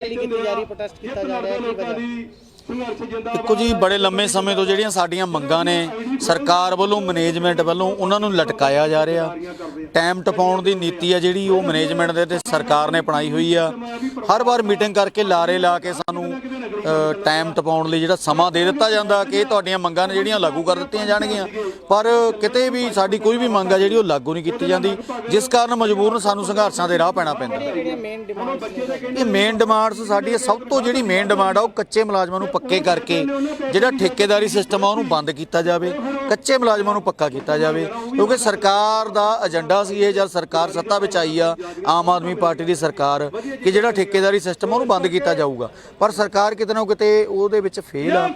ਕੀਤੀ ਜਾ ਰਹੀ ਪ੍ਰੋਟੈਸਟ ਕੀਤਾ ਜਾ ਰਿਹਾ ਹੈ ਕੀ ਵਜ੍ਹਾ ਦੇਖੋ ਜੀ, ਬੜੇ ਲੰਮੇ ਸਮੇਂ ਤੋਂ ਜਿਹੜੀਆਂ ਸਾਡੀਆਂ ਮੰਗਾਂ ਨੇ, ਸਰਕਾਰ ਵੱਲੋਂ ਮੈਨੇਜਮੈਂਟ ਵੱਲੋਂ ਉਹਨਾਂ ਨੂੰ ਲਟਕਾਇਆ ਜਾ ਰਿਹਾ। ਟਾਈਮ ਟਪਾਉਣ ਦੀ ਨੀਤੀ ਆ ਜਿਹੜੀ, ਉਹ ਮੈਨੇਜਮੈਂਟ ਦੇ ਤੇ ਸਰਕਾਰ ਨੇ ਅਪਣਾਈ ਹੋਈ ਆ। ਹਰ ਵਾਰ ਮੀਟਿੰਗ ਕਰਕੇ ਲਾਰੇ ਲਾ ਕੇ ਸਾਨੂੰ ਟਾਈਮ ਟਪਾਉਣ ਲਈ ਜਿਹੜਾ ਸਮਾਂ ਦੇ ਦਿੱਤਾ ਜਾਂਦਾ ਕਿ ਤੁਹਾਡੀਆਂ ਮੰਗਾਂ ਨੇ ਜਿਹੜੀਆਂ ਲਾਗੂ ਕਰ ਦਿੱਤੀਆਂ ਜਾਣਗੀਆਂ। ਪਰ ਕਿਤੇ ਵੀ ਸਾਡੀ ਕੋਈ ਵੀ ਮੰਗ ਆ ਜਿਹੜੀ ਉਹ ਲਾਗੂ ਨਹੀਂ ਕੀਤੀ ਜਾਂਦੀ, ਜਿਸ ਕਾਰਨ ਮਜਬੂਰਨ ਸਾਨੂੰ ਸੰਘਰਸ਼ਾਂ ਦੇ ਰਾਹ ਪੈਣਾ ਪੈਂਦਾ। ਇਹ ਮੇਨ ਡਿਮਾਂਡਸ ਸਾਡੀ ਸਭ ਤੋਂ ਜਿਹੜੀ ਮੇਨ ਡਿਮਾਂਡ ਆ, ਉਹ ਕੱਚੇ ਮੁਲਾਜ਼ਮਾਂ ਨੂੰ ਪੱਕੇ ਕਰਕੇ ਜਿਹੜਾ ਠੇਕੇਦਾਰੀ ਸਿਸਟਮ ਆ ਉਹਨੂੰ ਬੰਦ ਕੀਤਾ ਜਾਵੇ, ਕੱਚੇ ਮੁਲਾਜ਼ਮਾਂ ਨੂੰ ਪੱਕਾ ਕੀਤਾ ਜਾਵੇ, ਕਿਉਂਕਿ ਸਰਕਾਰ ਦਾ ਏਜੰਡਾ ਸੀ ਇਹ ਜਦ ਸਰਕਾਰ ਸੱਤਾ ਵਿੱਚ ਆਈ ਆ, ਆਮ ਆਦਮੀ ਪਾਰਟੀ ਦੀ ਸਰਕਾਰ, ਕਿ ਜਿਹੜਾ ਠੇਕੇਦਾਰੀ ਸਿਸਟਮ ਉਹਨੂੰ ਬੰਦ ਕੀਤਾ ਜਾਊਗਾ। ਪਰ ਸਰਕਾਰ ਕਿਤੇ ਨਾ ਕਿਤੇ ਉਹਦੇ ਵਿੱਚ ਫੇਲ ਆ।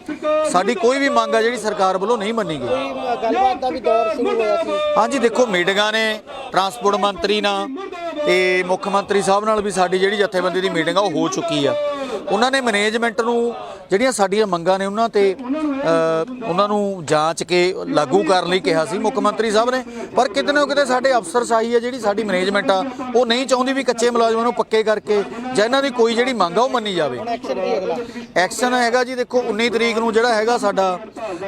ਸਾਡੀ ਕੋਈ ਵੀ ਮੰਗ ਆ ਜਿਹੜੀ ਸਰਕਾਰ ਵੱਲੋਂ ਨਹੀਂ ਮੰਨੀ ਗਈ। ਗੱਲਬਾਤ ਦਾ ਵੀ ਦੌਰ ਸ਼ੁਰੂ ਹੋਇਆ ਸੀ ਹਾਂਜੀ, ਦੇਖੋ, ਮੀਟਿੰਗਾਂ ਨੇ ਟਰਾਂਸਪੋਰਟ ਮੰਤਰੀ ਨਾਲ, ਤੇ ਮੁੱਖ ਮੰਤਰੀ ਸਾਹਿਬ ਨਾਲ ਵੀ ਸਾਡੀ ਜਿਹੜੀ ਜਥੇਬੰਦੀ ਦੀ ਮੀਟਿੰਗ ਆ, ਉਹ ਹੋ ਚੁੱਕੀ ਆ। ਉਹਨਾਂ ਨੇ ਮੈਨੇਜਮੈਂਟ ਨੂੰ ਜਿਹੜੀਆਂ ਸਾਡੀਆਂ ਮੰਗਾਂ ਨੇ ਉਹਨਾਂ ਤੇ ਉਹਨਾਂ ਨੂੰ ਜਾਂਚ ਕੇ ਲਾਗੂ ਕਰਨ ਲਈ ਕਿਹਾ ਸੀ। ਮੁੱਖ ਮੰਤਰੀ ਸਾਹਿਬ ਨੇ। ਪਰ ਕਿਤੇ ਨਾ ਕਿਤੇ ਸਾਡੇ ਅਫਸਰਸ਼ਾਹੀ ਹੈ ਜਿਹੜੀ ਸਾਡੀ ਮੈਨੇਜਮੈਂਟ ਆ, ਉਹ ਨਹੀਂ ਚਾਹੁੰਦੀ ਵੀ ਕੱਚੇ ਮੁਲਾਜ਼ਮਾਂ ਨੂੰ ਪੱਕੇ ਕਰਕੇ ਜਾਂ ਇਹਨਾਂ ਦੀ ਕੋਈ ਜਿਹੜੀ ਮੰਗ ਆ, ਉਹ ਮੰਨੀ ਜਾਵੇ। ਐਕਸ਼ਨ ਐਕਸ਼ਨ ਹੈਗਾ ਜੀ, ਦੇਖੋ 19 ਤਰੀਕ ਨੂੰ ਜਿਹੜਾ ਹੈਗਾ ਸਾਡਾ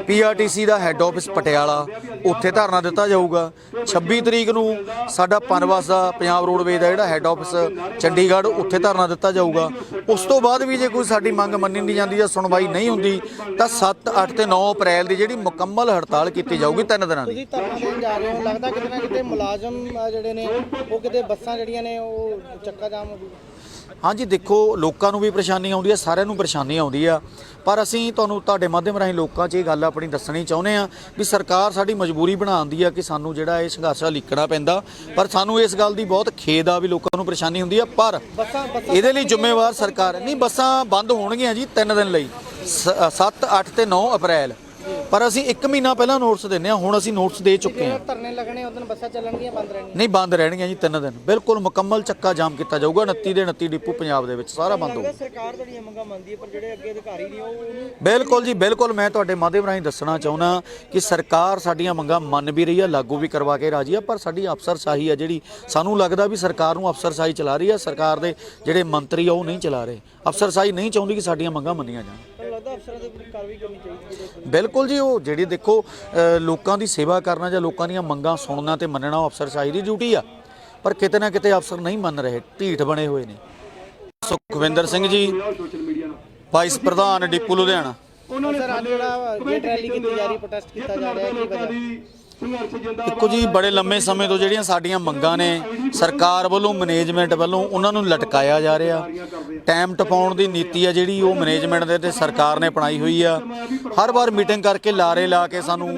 ਪੀਆਰਟੀਸੀ ਦਾ ਹੈੱਡ ਆਫਿਸ ਪਟਿਆਲਾ, ਉੱਥੇ ਧਰਨਾ ਦਿੱਤਾ ਜਾਊਗਾ। 26 ਤਰੀਕ ਨੂੰ ਸਾਡਾ ਪਨਵਾਸ ਦਾ ਪੰਜਾਬ ਰੋਡਵੇਜ਼ ਦਾ ਜਿਹੜਾ ਹੈੱਡ ਆਫਿਸ ਚੰਡੀਗੜ੍ਹ, ਉੱਥੇ ਧਰਨਾ ਦਿੱਤਾ ਜਾਊਗਾ। ਉਸ ਤੋਂ ਬਾਅਦ ਵੀ ਜੇ ਕੋਈ ਸਾਡੀ ਮੰਗ ਮੰਨੀ ਨਹੀਂ ਜਾਂਦੀ ਜਾਂ ਸੁਣਵਾਈ ਨਹੀਂ ਹੁੰਦੀ, ਤਾਂ 7 8 ਤੇ 9 ਅਪ੍ਰੈਲ ਦੀ ਜਿਹੜੀ ਮੁਕੰਮਲ ਹੜਤਾਲ ਕੀਤੀ ਜਾਊਗੀ ਤਿੰਨ ਦਿਨਾਂ ਦੀ। ਤੁਸੀਂ ਧਰਨਾ ਦੇਣ ਜਾ ਰਹੇ ਹੋ ਲੱਗਦਾ ਕਿਤੇ ਨਾ ਕਿਤੇ ਮੁਲਾਜ਼ਮ ਅ, ਜਿਹੜੇ ਨੇ ਉਹ ਕਿਤੇ ਬੱਸਾਂ ਜਿਹੜੀਆਂ ਨੇ ਉਹ ਚੱਕਾ ਜਾਮ ਹੋ ਗਈ ਹਾਂਜੀ ਦੇਖੋ ਲੋਕਾਂ ਨੂੰ ਵੀ ਪਰੇਸ਼ਾਨੀ ਆਉਂਦੀ ਹੈ ਸਾਰਿਆਂ ਨੂੰ ਪਰੇਸ਼ਾਨੀ ਆਉਂਦੀ ਆ। ਪਰ ਅਸੀਂ ਤੁਹਾਨੂੰ ਤੁਹਾਡੇ ਮਾਧਿਅਮ ਰਾਹੀਂ ਲੋਕਾਂ 'ਚ ਇਹ ਗੱਲ ਆਪਣੀ ਦੱਸਣੀ ਚਾਹੁੰਦੇ ਆ ਵੀ ਸਰਕਾਰ ਸਾਡੀ ਮਜਬੂਰੀ ਬਣਾਉਂਦੀ ਆ ਕਿ ਸਾਨੂੰ ਜਿਹੜਾ ਇਹ ਸੰਘਰਸ਼ਾ ਲਿਖਣਾ ਪੈਂਦਾ। ਪਰ ਸਾਨੂੰ ਇਸ ਗੱਲ ਦੀ ਬਹੁਤ ਖੇਦ ਆ ਵੀ ਲੋਕਾਂ ਨੂੰ ਪਰੇਸ਼ਾਨੀ ਹੁੰਦੀ ਆ। ਪਰ ਬੱਸਾਂ ਬੱਸਾਂ ਇਹਦੇ ਲਈ ਜ਼ਿੰਮੇਵਾਰ ਸਰਕਾਰ ਹੈ। ਨਹੀਂ ਬੱਸਾਂ ਬੰਦ ਹੋਣਗੀਆਂ ਜੀ 3 ਦਿਨ ਲਈ। 7 8 ਤੇ 9 ਅਪ੍ਰੈਲ। ਪਰ ਅਸੀਂ 1 ਮਹੀਨਾ ਪਹਿਲਾਂ ਨੋਟਿਸ ਦਿੰਨੇ ਆ ਹੁਣ ਅਸੀਂ ਨੋਟਿਸ ਦੇ ਚੁੱਕੇ ਆ ਧਰਨੇ ਲੱਗਣੇ ਉਦੋਂ ਬੱਸਾਂ ਚੱਲਣਗੀਆਂ ਬੰਦ ਰਹਿਣਗੀਆਂ? ਨਹੀਂ ਬੰਦ ਰਹਿਣਗੀਆਂ ਜੀ 3 ਦਿਨ। ਬਿਲਕੁਲ ਮੁਕੰਮਲ ਚੱਕਾ ਜਾਮ ਕੀਤਾ ਜਾਊਗਾ 29 ਦੇ 29 ਡਿਪੂ ਪੰਜਾਬ ਦੇ ਵਿੱਚ ਸਾਰਾ ਬੰਦ ਹੋਊਗਾ। ਸਰਕਾਰ ਜਿਹੜੀਆਂ ਮੰਗਾਂ ਮੰਨਦੀ ਹੈ ਪਰ ਜਿਹੜੇ ਅੱਗੇ ਅਧਿਕਾਰੀ ਨੇ ਉਹ ਬਿਲਕੁਲ ਜੀ ਬਿਲਕੁਲ। ਮੈਂ ਤੁਹਾਡੇ ਮਾਧਿਅਮ ਰਾਹੀਂ ਦੱਸਣਾ ਚਾਹੁੰਦਾ ਕਿ ਸਰਕਾਰ ਸਾਡੀਆਂ ਮੰਗਾਂ ਮੰਨ ਵੀ ਰਹੀ ਆ ਲਾਗੂ ਵੀ ਕਰਵਾ ਕੇ ਰਾਜੀ ਆ ਪਰ ਸਾਡੀ ਅਫਸਰਸ਼ਾਹੀ ਆ ਜਿਹੜੀ ਸਾਨੂੰ ਲੱਗਦਾ ਵੀ ਸਰਕਾਰ ਨੂੰ ਅਫਸਰਸ਼ਾਹੀ ਚਲਾ ਰਹੀ ਆ ਸਰਕਾਰ ਦੇ ਜਿਹੜੇ ਮੰਤਰੀ ਆ ਉਹ ਨਹੀਂ ਚਲਾ ਰਹੇ। ਅਫਸਰਸ਼ਾਹੀ ਨਹੀਂ ਚਾਹੁੰਦੀ ਕਿ ਸਾਡੀਆਂ ਮੰਗਾਂ ਮੰਨੀਆਂ ਜਾਣ। ਅਫਸਰਾਂ ਦੇ ਉੱਪਰ ਕਾਰਵਾਈ ਕਰਨੀ ਚਾਹੀਦੀ ਹੈ ਬਿਲਕੁਲ ਜੀ ਉਹ ਜਿਹੜੀ ਦੇਖੋ ਅ, ਲੋਕਾਂ ਦੀ ਸੇਵਾ ਕਰਨਾ ਜਾਂ ਲੋਕਾਂ ਦੀਆਂ ਮੰਗਾਂ ਸੁਣਨਾ ਤੇ ਮੰਨਣਾ ਉਹ ਅਫਸਰਸ਼ਾਹੀ ਦੀ ਡਿਊਟੀ ਆ। ਪਰ ਕਿਤੇ ਨਾ ਕਿਤੇ ਅਫਸਰ ਨਹੀਂ ਮੰਨ ਰਹੇ ਢੀਠ ਬਣੇ ਹੋਏ ਨੇ। ਸੁਖਵਿੰਦਰ ਸਿੰਘ ਜੀ ਵਾਈਸ ਪ੍ਰਧਾਨ ਡਿਪੂ ਲੁਧਿਆਣਾ। ਸਰ ਅੱਜ ਜਿਹੜਾ ਗੇਟ ਰੈਲੀ ਕੀਤੀ ਜਾ ਰਹੀ ਪ੍ਰੋਟੈਸਟ ਕੀਤਾ ਜਾ ਰਿਹਾ ਹੈ ਕੀ ਵਜ੍ਹਾ। ਦੇਖੋ ਜੀ, ਬੜੇ ਲੰਮੇ ਸਮੇਂ ਤੋਂ ਜਿਹੜੀਆਂ ਸਾਡੀਆਂ ਮੰਗਾਂ ਨੇ, ਸਰਕਾਰ ਵੱਲੋਂ ਮੈਨੇਜਮੈਂਟ ਵੱਲੋਂ ਉਹਨਾਂ ਨੂੰ ਲਟਕਾਇਆ ਜਾ ਰਿਹਾ। ਟਾਈਮ ਟਪਾਉਣ ਦੀ ਨੀਤੀ ਆ ਜਿਹੜੀ, ਉਹ ਮੈਨੇਜਮੈਂਟ ਦੇ ਤੇ ਸਰਕਾਰ ਨੇ ਅਪਣਾਈ ਹੋਈ ਆ। ਹਰ ਵਾਰ ਮੀਟਿੰਗ ਕਰਕੇ ਲਾਰੇ ਲਾ ਕੇ ਸਾਨੂੰ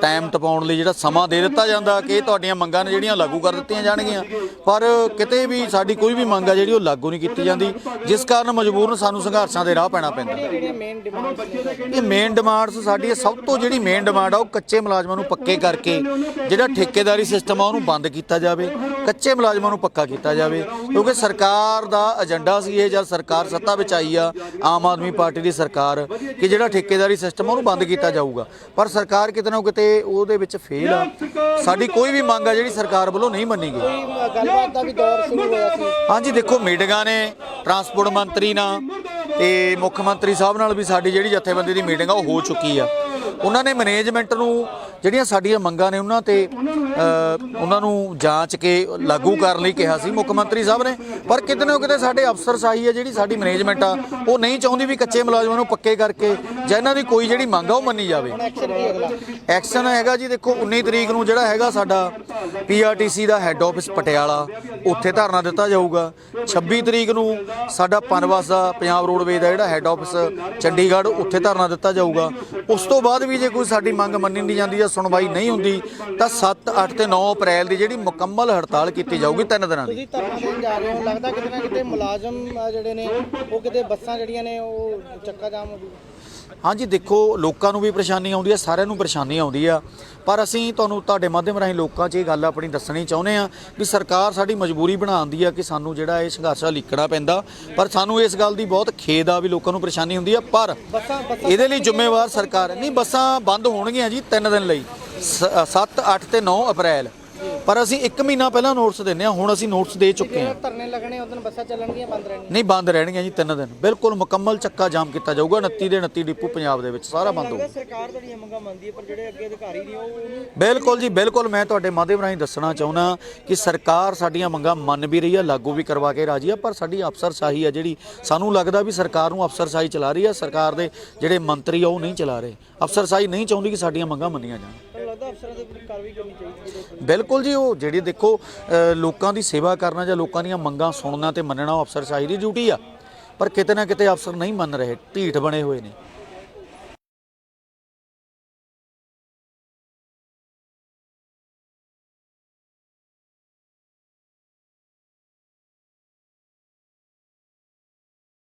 ਟਾਈਮ ਟਪਾਉਣ ਲਈ ਜਿਹੜਾ ਸਮਾਂ ਦੇ ਦਿੱਤਾ ਜਾਂਦਾ ਕਿ ਇਹ ਤੁਹਾਡੀਆਂ ਮੰਗਾਂ ਨੇ ਜਿਹੜੀਆਂ ਲਾਗੂ ਕਰ ਦਿੱਤੀਆਂ ਜਾਣਗੀਆਂ। ਪਰ ਕਿਤੇ ਵੀ ਸਾਡੀ ਕੋਈ ਵੀ ਮੰਗ ਆ ਜਿਹੜੀ ਉਹ ਲਾਗੂ ਨਹੀਂ ਕੀਤੀ ਜਾਂਦੀ, ਜਿਸ ਕਾਰਨ ਮਜਬੂਰਨ ਸਾਨੂੰ ਸੰਘਰਸ਼ਾਂ ਦੇ ਰਾਹ ਪੈਣਾ ਪੈਂਦਾ। ਇਹ ਮੇਨ ਡਿਮਾਂਡਸ ਸਾਡੀ ਸਭ ਤੋਂ ਜਿਹੜੀ ਮੇਨ ਡਿਮਾਂਡ ਆ, ਉਹ ਕੱਚੇ ਮੁਲਾਜ਼ਮਾਂ ਨੂੰ ਪੱਕੇ ਕਰਕੇ ਜਿਹੜਾ ਠੇਕੇਦਾਰੀ ਸਿਸਟਮ ਆ, ਉਹਨੂੰ ਬੰਦ ਕੀਤਾ ਜਾਵੇ, ਕੱਚੇ ਮੁਲਾਜ਼ਮਾਂ ਨੂੰ ਪੱਕਾ ਕੀਤਾ ਜਾਵੇ। ਕਿਉਂਕਿ ਸਰਕਾਰ ਦਾ ਏਜੰਡਾ ਸੀ ਇਹ, ਜਦ ਸਰਕਾਰ ਸੱਤਾ ਵਿੱਚ ਆਈ ਆ, ਆਮ ਆਦਮੀ ਪਾਰਟੀ ਦੀ ਸਰਕਾਰ, ਕਿ ਜਿਹੜਾ ਠੇਕੇਦਾਰੀ ਸਿਸਟਮ ਆ, ਉਹਨੂੰ ਬੰਦ ਕੀਤਾ ਜਾਊਗਾ। ਪਰ ਸਰਕਾਰ ਕਿਤੇ ਨਾ ਕਿਤੇ ਉਹਦੇ ਵਿੱਚ ਫੇਲ ਆ। ਸਾਡੀ ਕੋਈ ਵੀ ਮੰਗ ਆ ਜਿਹੜੀ ਸਰਕਾਰ ਵੱਲੋਂ ਨਹੀਂ ਮੰਨੀ ਗਈ। ਕੋਈ ਗੱਲਬਾਤ ਦਾ ਵੀ ਦੌਰ ਸ਼ੁਰੂ ਹੋਇਆ ਸੀ। ਹਾਂਜੀ ਦੇਖੋ ਮੀਟਿੰਗਾਂ ਨੇ ਟਰਾਂਸਪੋਰਟ ਮੰਤਰੀ ਨਾਲ ਤੇ ਮੁੱਖ ਮੰਤਰੀ ਸਾਹਿਬ ਨਾਲ ਵੀ ਸਾਡੀ ਜਿਹੜੀ ਜਥੇਬੰਦੀ ਦੀ ਮੀਟਿੰਗ ਆ ਉਹ ਹੋ ਚੁੱਕੀ ਆ। ਉਹਨਾਂ ਨੇ ਮੈਨੇਜਮੈਂਟ ਨੂੰ ਜਿਹੜੀਆਂ ਸਾਡੀਆਂ ਮੰਗਾਂ ਨੇ ਉਹਨਾਂ ਤੇ ਉਹਨਾਂ ਨੂੰ ਜਾਂਚ ਕੇ ਲਾਗੂ ਕਰਨ ਲਈ ਕਿਹਾ ਸੀ ਮੁੱਖ ਮੰਤਰੀ ਸਾਹਿਬ ਨੇ। ਪਰ ਕਿਤੇ ਨਾ ਕਿਤੇ ਸਾਡੇ ਅਫਸਰਸ਼ਾਹੀ ਆ ਜਿਹੜੀ ਸਾਡੀ ਮੈਨੇਜਮੈਂਟ ਆ ਉਹ ਨਹੀਂ ਚਾਹੁੰਦੀ ਵੀ ਕੱਚੇ ਮੁਲਾਜ਼ਮਾਂ ਨੂੰ ਪੱਕੇ ਕਰਕੇ ਜਾਂ ਇਹਨਾਂ ਦੀ ਕੋਈ ਜਿਹੜੀ ਮੰਗ ਆ ਉਹ ਮੰਨੀ ਜਾਵੇ। ਐਕਸ਼ਨ ਹੈਗਾ ਜੀ ਦੇਖੋ 19 ਤਰੀਕ ਨੂੰ ਜਿਹੜਾ ਹੈਗਾ ਸਾਡਾ ਪੀਆਰਟੀਸੀ ਦਾ ਹੈੱਡ ਆਫਿਸ ਪਟਿਆਲਾ, ਉੱਥੇ ਧਰਨਾ ਦਿੱਤਾ ਜਾਊਗਾ। 26 ਤਰੀਕ ਨੂੰ ਸਾਡਾ ਪਨਵਾਸ ਦਾ ਪੰਜਾਬ ਰੋਡਵੇਜ਼ ਦਾ ਜਿਹੜਾ ਹੈੱਡ ਆਫਿਸ ਚੰਡੀਗੜ੍ਹ, ਉੱਥੇ ਧਰਨਾ ਦਿੱਤਾ ਜਾਊਗਾ। ਉਸ ਤੋਂ ਬਾਅਦ ਵੀ ਜੇ ਕੋਈ ਸਾਡੀ ਮੰਗ ਮੰਨੀ ਨਹੀਂ ਜਾਂਦੀ ਜਾਂ ਸੁਣਵਾਈ ਨਹੀਂ ਹੁੰਦੀ, ਤਾਂ 7 8 ਤੇ 9 ਅਪ੍ਰੈਲ ਦੀ ਜਿਹੜੀ ਮੁਕੰਮਲ ਹੜਤਾਲ ਕੀਤੀ ਜਾਊਗੀ ਤਿੰਨ ਦਿਨਾਂ ਦੀ। ਧਰਨਾ ਦੇਣ ਜਾ ਰਹੇ ਹੋ, ਲੱਗਦਾ ਕਿਤੇ ਨਾ ਕਿਤੇ ਮੁਲਾਜ਼ਮ ਜਿਹੜੇ ਨੇ, ਉਹ ਕਿਤੇ ਬੱਸਾਂ ਜਿਹੜੀਆਂ ਨੇ, ਉਹ ਚੱਕਾ ਜਾਮ ਹੋ ਗਈ ਹਾਂਜੀ, ਦੇਖੋ, ਲੋਕਾਂ ਨੂੰ ਵੀ ਪਰੇਸ਼ਾਨੀ ਆਉਂਦੀ ਹੈ, ਸਾਰਿਆਂ ਨੂੰ ਪਰੇਸ਼ਾਨੀ ਆਉਂਦੀ ਆ। ਪਰ ਅਸੀਂ ਤੁਹਾਨੂੰ ਤੁਹਾਡੇ ਮਾਧਿਅਮ ਰਾਹੀਂ ਲੋਕਾਂ 'ਚ ਇਹ ਗੱਲ ਆਪਣੀ ਦੱਸਣੀ ਚਾਹੁੰਦੇ ਆ ਵੀ ਸਰਕਾਰ ਸਾਡੀ ਮਜਬੂਰੀ ਬਣਾਉਂਦੀ ਆ ਕਿ ਸਾਨੂੰ ਜਿਹੜਾ ਇਹ ਸੰਘਰਸ਼ਾ ਲਿਖਣਾ ਪੈਂਦਾ। ਪਰ ਸਾਨੂੰ ਇਸ ਗੱਲ ਦੀ ਬਹੁਤ ਖੇਦ ਆ ਵੀ ਲੋਕਾਂ ਨੂੰ ਪਰੇਸ਼ਾਨੀ ਹੁੰਦੀ ਆ। ਪਰ ਇਹਦੇ ਲਈ ਜ਼ਿੰਮੇਵਾਰ ਸਰਕਾਰ ਨਹੀਂ, ਬੱਸਾਂ ਬੰਦ ਹੋਣਗੀਆਂ ਜੀ 3 ਦਿਨ ਲਈ 7 8 ਤੇ 9 ਅਪ੍ਰੈਲ। ਪਰ ਅਸੀਂ 1 ਮਹੀਨਾ ਪਹਿਲਾਂ ਨੋਟਿਸ ਦਿੰਨੇ ਆ ਹੁਣ ਅਸੀਂ ਨੋਟਿਸ ਦੇ ਚੁੱਕੇ ਹਾਂ। ਧਰਨੇ ਲੱਗਣੇ ਉਦੋਂ ਬੱਸਾਂ ਚੱਲਣਗੀਆਂ ਬੰਦ ਰਹਿਣਗੀਆਂ? ਨਹੀਂ ਬੰਦ ਰਹਿਣਗੀਆਂ ਜੀ ਤਿੰਨ ਦਿਨ। ਬਿਲਕੁਲ ਮੁਕੰਮਲ ਚੱਕਾ ਜਾਮ ਕੀਤਾ ਜਾਊਗਾ 29 ਦੇ 29 ਡਿਪੂ ਪੰਜਾਬ ਦੇ ਵਿੱਚ ਸਾਰਾ ਬੰਦ ਹੋਊਗਾ। ਸਰਕਾਰ ਤੁਹਾਡੀਆਂ ਮੰਗਾਂ ਮੰਨਦੀ ਹੈ ਪਰ ਜਿਹੜੇ ਅੱਗੇ ਅਧਿਕਾਰੀ ਨੇ ਉਹ ਬਿਲਕੁਲ ਜੀ ਬਿਲਕੁਲ ਮੈਂ ਤੁਹਾਡੇ ਮਾਧਿਅਮ ਰਾਹੀਂ ਦੱਸਣਾ ਚਾਹੁੰਦਾ ਕਿ ਸਰਕਾਰ ਸਾਡੀਆਂ ਮੰਗਾਂ ਮੰਨ ਵੀ ਰਹੀ ਆ ਲਾਗੂ ਵੀ ਕਰਵਾ ਕੇ ਰਾਜੀ ਆ ਪਰ ਸਾਡੀ ਅਫਸਰਸ਼ਾਹੀ ਆ ਜਿਹੜੀ ਸਾਨੂੰ ਲੱਗਦਾ ਵੀ ਸਰਕਾਰ ਨੂੰ ਅਫਸਰਸ਼ਾਹੀ ਚਲਾ ਰਹੀ ਆ ਸਰਕਾਰ ਦੇ ਜਿਹੜੇ ਮੰਤਰੀ ਆ ਉਹ ਨਹੀਂ ਚਲਾ ਰਹੇ। ਅਫਸਰਸ਼ਾਹੀ ਨਹੀਂ ਚਾਹੁੰਦੀ ਕਿ ਸਾਡੀਆਂ ਮੰਗਾਂ ਮੰਨੀਆਂ ਜਾਣ। ਲੱਗਦਾ ਅਫਸਰਾਂ ਦੇ ਉੱਪਰ ਕਾਰਵਾਈ ਕਰਨੀ ਚਾਹੀਦੀ ਹੈ ਬਿਲਕੁਲ ਜੀ ਉਹ ਜਿਹੜੀ ਦੇਖੋ ਅ, ਲੋਕਾਂ ਦੀ ਸੇਵਾ ਕਰਨਾ ਜਾਂ ਲੋਕਾਂ ਦੀਆਂ ਮੰਗਾਂ ਸੁਣਨਾ ਤੇ ਮੰਨਣਾ ਉਹ ਅਫਸਰਸ਼ਾਹੀ ਦੀ ਡਿਊਟੀ ਆ। ਪਰ ਕਿਤੇ ਨਾ ਕਿਤੇ ਅਫਸਰ ਨਹੀਂ ਮੰਨ ਰਹੇ ਢੀਠ ਬਣੇ ਹੋਏ ਨੇ।